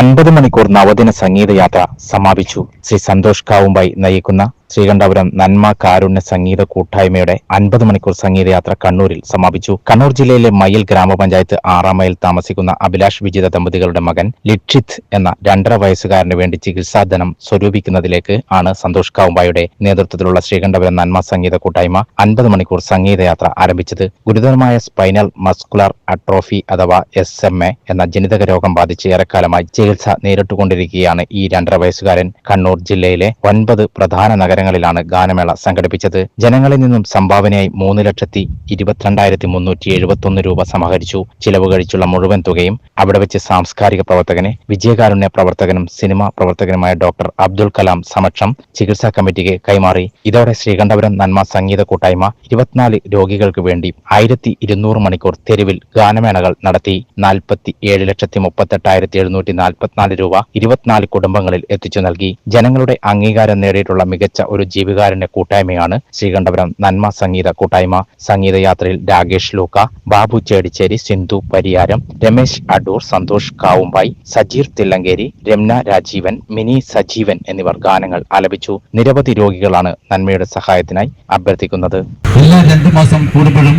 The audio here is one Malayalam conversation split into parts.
അൻപത് മണിക്കൂർ നവദിന സംഗീതയാത്ര സമാപിച്ചു. ശ്രീ സന്തോഷ് കാവുമ്പായി നയിക്കുന്ന ശ്രീകണ്ഠപുരം നന്മ കാരുണ്യ സംഗീത കൂട്ടായ്മയുടെ അൻപത് മണിക്കൂർ സംഗീതയാത്ര കണ്ണൂരിൽ സമാപിച്ചു. കണ്ണൂർ ജില്ലയിലെ മയിൽ ഗ്രാമപഞ്ചായത്ത് ആറാം മൈൽ താമസിക്കുന്ന അഭിലാഷ് വിജിത ദമ്പതികളുടെ മകൻ ലിക്ഷിത് എന്ന രണ്ടര വയസ്സുകാരന് വേണ്ടി ചികിത്സാധനം സ്വരൂപിക്കുന്നതിലേക്ക് ആണ് സന്തോഷ് കാവുമ്പായുടെ നേതൃത്വത്തിലുള്ള ശ്രീകണ്ഠപുരം നന്മ സംഗീത കൂട്ടായ്മ അൻപത് മണിക്കൂർ സംഗീതയാത്ര ആരംഭിച്ചത്. ഗുരുതരമായ സ്പൈനൽ മസ്കുലർ അട്രോഫി അഥവാ എസ് എം എ എന്ന ജനിതക രോഗം ബാധിച്ച് ഏറെക്കാലമായി ചികിത്സ നേരിട്ടുകൊണ്ടിരിക്കുകയാണ് ഈ രണ്ടര വയസ്സുകാരൻ കണ്ണൂർ ജില്ലയിലെ ഒൻപത് പ്രധാന നഗരങ്ങളിലാണ് ഗാനമേള സംഘടിപ്പിച്ചത്. ജനങ്ങളിൽ നിന്നും സംഭാവനയായി മൂന്ന് ലക്ഷത്തി ഇരുപത്തിരണ്ടായിരത്തി മുന്നൂറ്റി എഴുപത്തൊന്ന് രൂപ സമാഹരിച്ചു. ചിലവ് കഴിച്ചുള്ള മുഴുവൻ തുകയും അവിടെ വെച്ച് സാംസ്കാരിക പ്രവർത്തകനെ വിജയകാരുണ്യ പ്രവർത്തകനും സിനിമാ പ്രവർത്തകനുമായ ഡോക്ടർ അബ്ദുൽ കലാം സമക്ഷം ചികിത്സാ കമ്മിറ്റിക്ക് കൈമാറി. ഇതോടെ ശ്രീകണ്ഠപുരം നന്മ സംഗീത കൂട്ടായ്മ ഇരുപത്തിനാല് രോഗികൾക്ക് വേണ്ടി ആയിരത്തി ഇരുന്നൂറ് മണിക്കൂർ തെരുവിൽ ഗാനമേളകൾ നടത്തി. നാൽപ്പത്തി ഏഴ് ലക്ഷത്തി മുപ്പത്തെട്ടായിരത്തി എഴുന്നൂറ്റി നാൽപ്പത്തിനാല് രൂപ ഇരുപത്തിനാല് കുടുംബങ്ങളിൽ എത്തിച്ചു നൽകി. ജനങ്ങളുടെ അംഗീകാരം നേടിയിട്ടുള്ള മികച്ച ഒരു ജീവികാരന്റെ കൂട്ടായ്മയാണ് ശ്രീകണ്ഠപുരം നന്മ സംഗീത കൂട്ടായ്മ. സംഗീതയാത്രയിൽ രാകേഷ് ലൂക്ക ബാബു ചേടിച്ചേരി സിന്ധു പരിയാരം രമേശ് അടൂർ സന്തോഷ് കാവുമ്പായി സജീർ തില്ലങ്കേരി രമ്ന രാജീവൻ മിനി സജീവൻ എന്നിവർ ഗാനങ്ങൾ ആലപിച്ചു. നിരവധി രോഗികളാണ് നന്മയുടെ സഹായത്തിനായി അഭ്യർത്ഥിക്കുന്നത്. എല്ലാ രണ്ടു മാസം കൂടുമ്പോഴും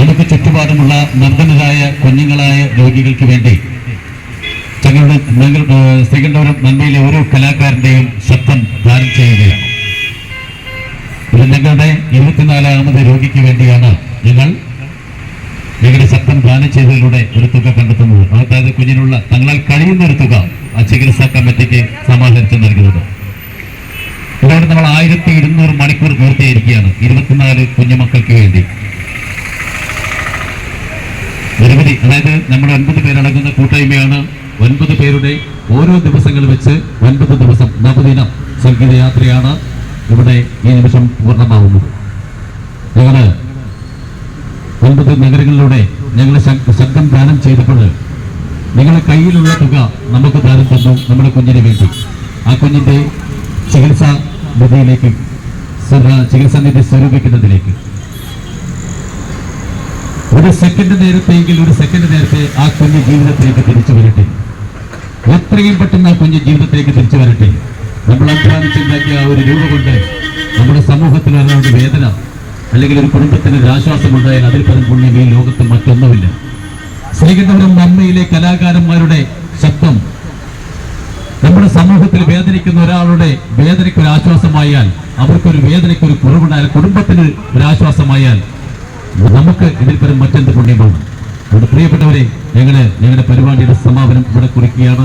നമുക്ക് ചുറ്റുപാടുമുള്ള നിർധനരായ കുഞ്ഞുങ്ങളായ രോഗികൾക്ക് വേണ്ടി ശ്രീകണ്ഠപുരം നന്മയിലെ ഓരോ കലാകാരന്റെയും രോഗിക്ക് വേണ്ടിയാണ് നിങ്ങൾ നിങ്ങളുടെ സത്യം ദാനം ചെയ്തതിലൂടെ ഒരു തുക കണ്ടെത്തുന്നത്. അതായത് കുഞ്ഞിനുള്ള തങ്ങളാൽ കഴിയുന്ന ഒരു തുക ആ ചികിത്സാ കമ്മിറ്റിക്ക് സമാഹരിച്ച് നൽകുന്നത്. ഇതോടെ നമ്മൾ ആയിരത്തി ഇരുന്നൂറ് മണിക്കൂർ പൂർത്തിയായിരിക്കുകയാണ്. ഇരുപത്തിനാല് കുഞ്ഞുമക്കൾക്ക് വേണ്ടി. നിരവധി അതായത് നമ്മുടെ ഒൻപത് പേരടങ്ങുന്ന കൂട്ടായ്മയാണ് ഒൻപത് പേരുടെ ഓരോ ദിവസങ്ങൾ വെച്ച് ഒൻപത് ദിവസം നവദിനം സംഗീതയാത്രയാണ് ഇവിടെ ഈ നിമിഷം പൂർണമാവുന്നത്. ഞങ്ങൾ ഒൻപത് നഗരങ്ങളിലൂടെ ഞങ്ങൾ ശബ്ദം ദാനം ചെയ്തപ്പോൾ നിങ്ങളുടെ കയ്യിലുള്ള തുക നമുക്ക് ദാനം തന്നു നമ്മുടെ കുഞ്ഞിന് വേണ്ടി. ആ കുഞ്ഞിന്റെ ചികിത്സാ നിധിയിലേക്ക് ചികിത്സാ നിധി സ്വരൂപിക്കുന്നതിലേക്ക്. ഒരു സെക്കൻഡ് നേരത്തെയെങ്കിൽ ഒരു സെക്കൻഡ് നേരത്തെ ആ കുഞ്ഞ് ജീവിതത്തിലേക്ക് തിരിച്ചു വരട്ടെ. എത്രയും പെട്ടെന്ന് ആ കുഞ്ഞ് ജീവിതത്തിലേക്ക് തിരിച്ചു വരട്ടെ. നമ്മൾ അധ്വാനിച്ചുണ്ടാക്കിയ ആ ഒരു രൂപ കൊണ്ട് നമ്മുടെ സമൂഹത്തിൽ ഒരാളുടെ വേദന അല്ലെങ്കിൽ ഒരു കുടുംബത്തിന് ഒരു ആശ്വാസമുണ്ടായാൽ അതിൽ പരം പുണ്യം ഈ ലോകത്ത് മറ്റൊന്നുമില്ല. ശ്രീകണ്ഠപുരം നന്മയിലെ കലാകാരന്മാരുടെ ശബ്ദം. നമ്മുടെ സമൂഹത്തിൽ വേദനിക്കുന്ന ഒരാളുടെ വേദനയ്ക്ക് ഒരു ആശ്വാസമായാൽ അവർക്കൊരു വേദനയ്ക്ക് ഒരു കുറവുണ്ടായാൽ കുടുംബത്തിന് ഒരു ആശ്വാസമായാൽ നമുക്ക് ഇതിൽ പരം മറ്റെന്ത് പുണ്യമാണ്? പ്രിയപ്പെട്ടവരെ ഞങ്ങൾ ഞങ്ങളുടെ പരിപാടിയുടെ സമാപനം ഇവിടെ കുറിക്കുകയാണ്.